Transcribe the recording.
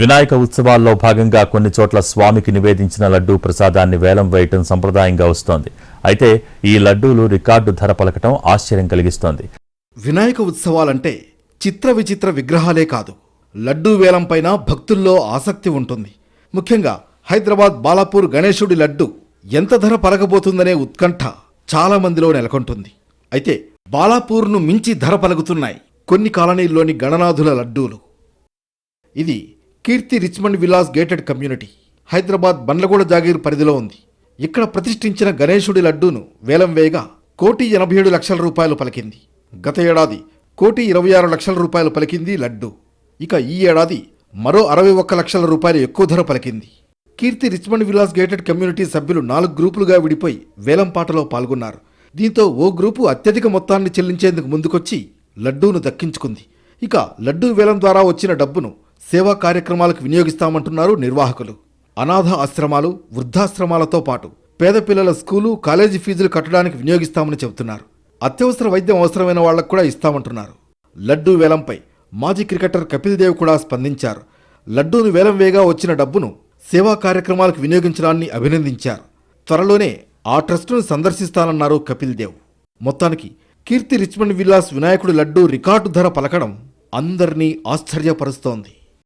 వినాయక ఉత్సవాల్లో భాగంగా కొన్ని చోట్ల స్వామికి నివేదించిన లడ్డూ ప్రసాదాన్ని వేలం వేయటం సంప్రదాయంగా వస్తోంది. అయితే ఈ లడ్డూలు రికార్డు ధర పలకటం ఆశ్చర్యం కలిగిస్తోంది. వినాయక ఉత్సవాలంటే చిత్ర విచిత్ర విగ్రహాలే కాదు. లడ్డూ వేలంపైన భక్తుల్లో ఆసక్తి ఉంటుంది. ముఖ్యంగా హైదరాబాద్ బాలాపూర్ గణేశుడి లడ్డు ఎంత ధర పలకబోతుందనే ఉత్కంఠ చాలా మందిలో నెలకొంటుంది. అయితే బాలాపూర్ను మించి ధర పలుకుతున్నాయి కొన్ని కాలనీల్లోని గణనాథుల లడ్డూలు. ఇది Keerthi Richmond villas gated community. Hyderabad Bandlaguda Jagir పరిధిలో ఉంది. ఇక్కడ ప్రతిష్ఠించిన గణేశుడి లడ్డూను వేలం వేయగా కోటి ఎనభై ఏడు లక్షల రూపాయలు పలికింది. గత ఏడాది కోటి ఇరవై ఆరు లక్షల రూపాయలు పలికింది లడ్డు. ఇక ఈ ఏడాది మరో అరవై ఒక్క లక్షల రూపాయలు ఎక్కువ ధర పలికింది. Keerthi Richmond villas gated community సభ్యులు నాలుగు గ్రూపులుగా విడిపోయి వేలం పాటలో పాల్గొన్నారు. దీంతో ఓ గ్రూపు అత్యధిక మొత్తాన్ని చెల్లించేందుకు ముందుకొచ్చి లడ్డూను దక్కించుకుంది. ఇక లడ్డూ వేలం ద్వారా వచ్చిన డబ్బును సేవా కార్యక్రమాలకు వినియోగిస్తామంటున్నారు నిర్వాహకులు. అనాథ ఆశ్రమాలు వృద్ధాశ్రమాలతో పాటు పేద పిల్లల స్కూలు కాలేజీ ఫీజులు కట్టడానికి వినియోగిస్తామని చెబుతున్నారు. అత్యవసర వైద్యం అవసరమైన వాళ్ళకు కూడా ఇస్తామంటున్నారు. లడ్డూ వేలంపై మాజీ క్రికెటర్ కపిల్ దేవ్ కూడా స్పందించారు. లడ్డూను వేలం వేగా వచ్చిన డబ్బును సేవా కార్యక్రమాలకు వినియోగించడాన్ని అభినందించారు. త్వరలోనే ఆ ట్రస్టును సందర్శిస్తానన్నారు కపిల్ దేవ్. మొత్తానికి కీర్తి రిచ్మండ్ విల్లాస్ వినాయకుడు లడ్డూ రికార్డు ధర పలకడం అందరినీ ఆశ్చర్యపరుస్తోంది.